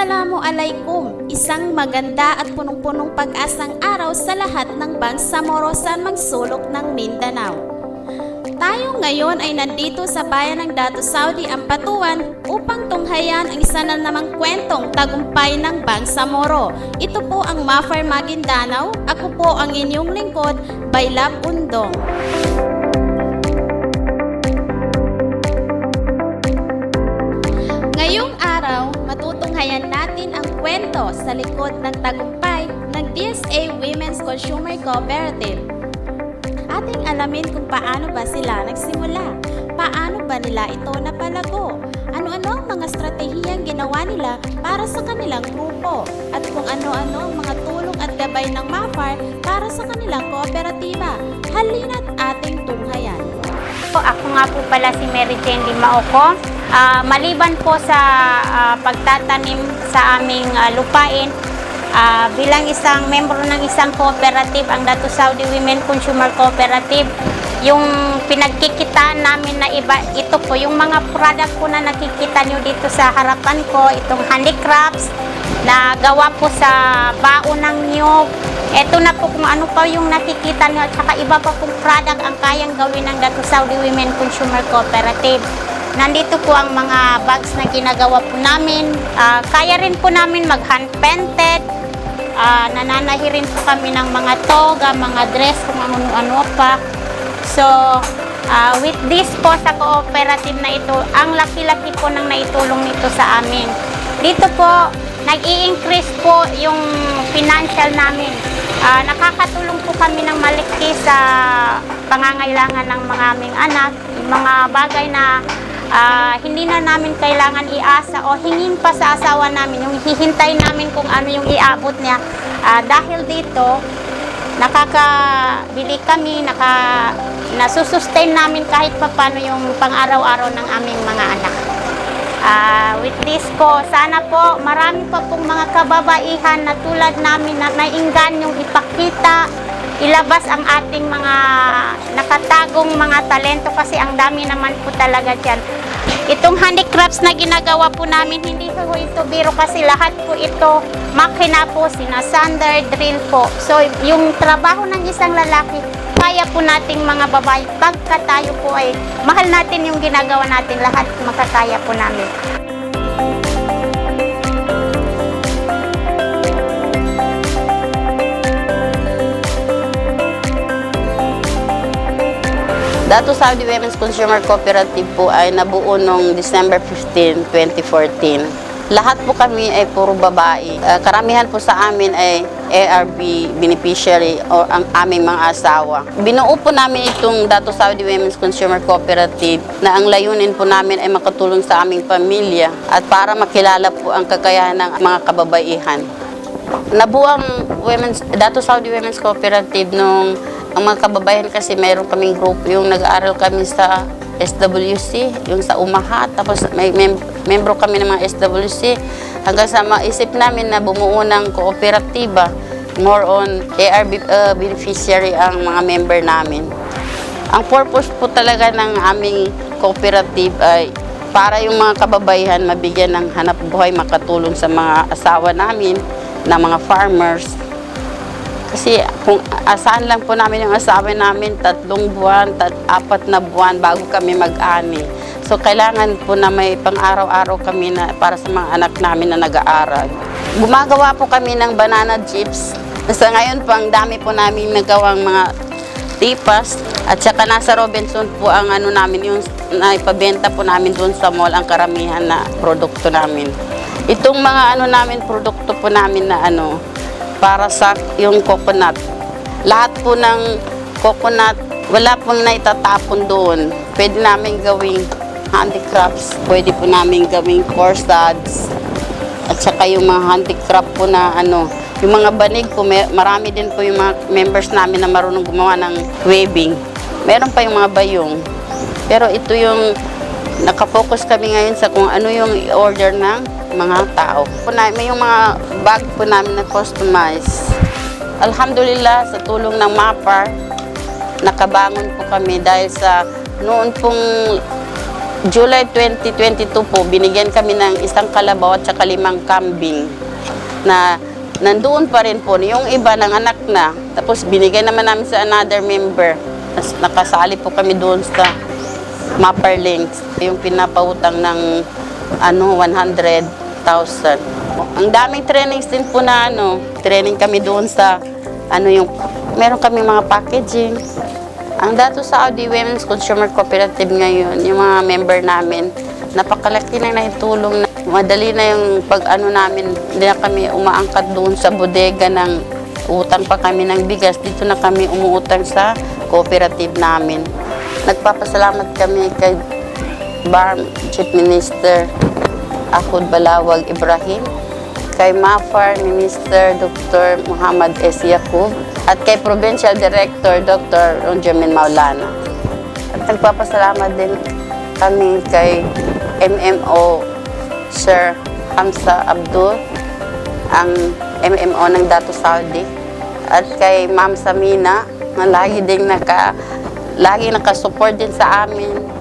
Assalamu alaikum! Isang maganda at punong-punong pag-asang araw sa lahat ng Bangsamoro sa magsulok ng Mindanao. Tayo ngayon ay nandito sa bayan ng Dato Saudi Ampatuan upang tunghayan ang isa na namang kwentong tagumpay ng Bangsamoro. Ito po ang Mafar Maguindanao. Ako po ang inyong lingkod, Baylab Undong. Ngayong araw, matutunghayan ang kwento sa likod ng tagumpay ng DSA Women's Consumer Cooperative. Ating alamin kung paano ba sila nagsimula. Paano ba nila ito napalago? Ano-ano ang mga estratehiyang ginawa nila para sa kanilang grupo? At kung ano-ano ang mga tulong at gabay ng MAFAR para sa kanilang kooperatiba. Halina't ating tunghayan. Ako nga po pala si Mary Jane Limaoko. Ah, maliban po sa ah, pagtatanim sa aming ah, lupain, ah, bilang isang membro ng isang cooperative, ang Dato Saudi Women Consumer Cooperative, yung pinagkikitaan namin na iba, ito po, yung mga product po na nakikita nyo dito sa harapan ko, itong handicrafts, na gawa po sa baon ng niyog. Ito na po kung ano pa yung nakikita nyo at saka iba pa pong product ang kayang gawin ng Dato Saudi Women Consumer Cooperative. Nandito po ang mga bags na ginagawa po namin. Ah, kaya rin po namin mag-hand painted. Ah, nananahi rin po kami ng mga toga, mga dress, kung ano-ano pa. So, ah, with this po sa cooperative na ito, ang laki-laki po ng naitulong nito sa amin. Dito po, nag-i-increase po yung financial namin. Ah, nakakatulong po kami ng malaki sa pangangailangan ng mga aming anak, mga bagay na ah, hindi na namin kailangan iasa o hingin pa sa asawa namin, yung hihintay namin kung ano yung iabot niya. Ah, dahil dito, nakakabili kami, naka, nasusustain namin kahit papano yung pang-araw-araw ng aming mga anak. Ah, with this po, sana po marami pa pong mga kababaihan na tulad namin na nainggan yung ipakita, ilabas ang ating mga nakatagong mga talento kasi ang dami naman po talaga dyan. Itong handicrafts na ginagawa po namin, hindi po ito biro kasi lahat po ito makina po, sinasander, drill po. So, yung trabaho ng isang lalaki, kaya po nating mga babae, pagka tayo po ay mahal natin yung ginagawa natin, lahat makakaya po namin. Dato Saudi Women's Consumer Cooperative po ay nabuo noong December 15, 2014. Lahat po kami ay puro babae. Ah, karamihan po sa amin ay ARB beneficiary o ang aming mga asawa. Binuo po namin itong Dato Saudi Women's Consumer Cooperative na ang layunin po namin ay makatulong sa aming pamilya at para makilala po ang kakayahan ng mga kababaihan. Nabuo ang Women's, Dato Saudi Women's Cooperative nung ang mga kababayan kasi mayroon kaming group yung nag-aaral kami sa SWC, yung sa Umaha, tapos may mem- membro kami ng mga SWC hanggang sa maisip namin na bumuo ng kooperatiba more on ARB uh, beneficiary ang mga member namin. Ang purpose po talaga ng aming cooperative ay para yung mga kababaihan mabigyan ng hanap buhay, makatulong sa mga asawa namin, na mga farmers. Kasi kung asahan lang po namin yung asawa namin, tatlong buwan, tat, apat na buwan bago kami mag-ani. So kailangan po na may pang-araw-araw kami na para sa mga anak namin na nag-aaral. Gumagawa po kami ng banana chips. Sa ngayon po, ang dami po namin nagawang mga tipas at saka nasa Robinson po ang ano namin yung naipabenta po namin doon sa mall ang karamihan na produkto namin. Itong mga ano namin produkto po namin na ano para sa yung coconut. Lahat po ng coconut wala pong naitatapon doon. Pwede namin gawing handicrafts, pwede po namin gawing corsets, at saka yung mga handicraft po na ano, yung mga banig po, may, marami din po yung mga members namin na marunong gumawa ng weaving. Meron pa yung mga bayong. Pero ito yung nakafocus kami ngayon sa kung ano yung order ng mga tao. Po na, may yung mga bag po namin na customize. Alhamdulillah, sa tulong ng MAPAR, nakabangon po kami dahil sa noon pong July 2022 po, binigyan kami ng isang kalabaw at saka limang kambing na nandoon pa rin po. Yung iba ng anak na. Tapos binigay naman namin sa another member. Tapos nakasali po kami doon sa Mapper Links. Yung pinapautang ng ano, 100,000. Ang daming trainings din po na ano, training kami doon sa ano yung, meron kami mga packaging. Ang dato sa Audi Women's Consumer Cooperative ngayon, yung mga member namin, napakalaki na naitulong na madali na yung pag ano namin, hindi na kami umaangkat doon sa bodega ng utang pa kami ng bigas. Dito na kami umuutang sa cooperative namin. Nagpapasalamat kami kay BARM Chief Minister Ahud Balawag Ibrahim, kay MAFAR Minister Dr. Muhammad S. Yaqub, at kay Provincial Director Dr. Ronjamin Maulana. At nagpapasalamat din kami kay MMO Sir Hamza Abdul, ang MMO ng Dato Saudi, at kay Ma'am Samina, na lagi ding naka, lagi nakasupport din sa amin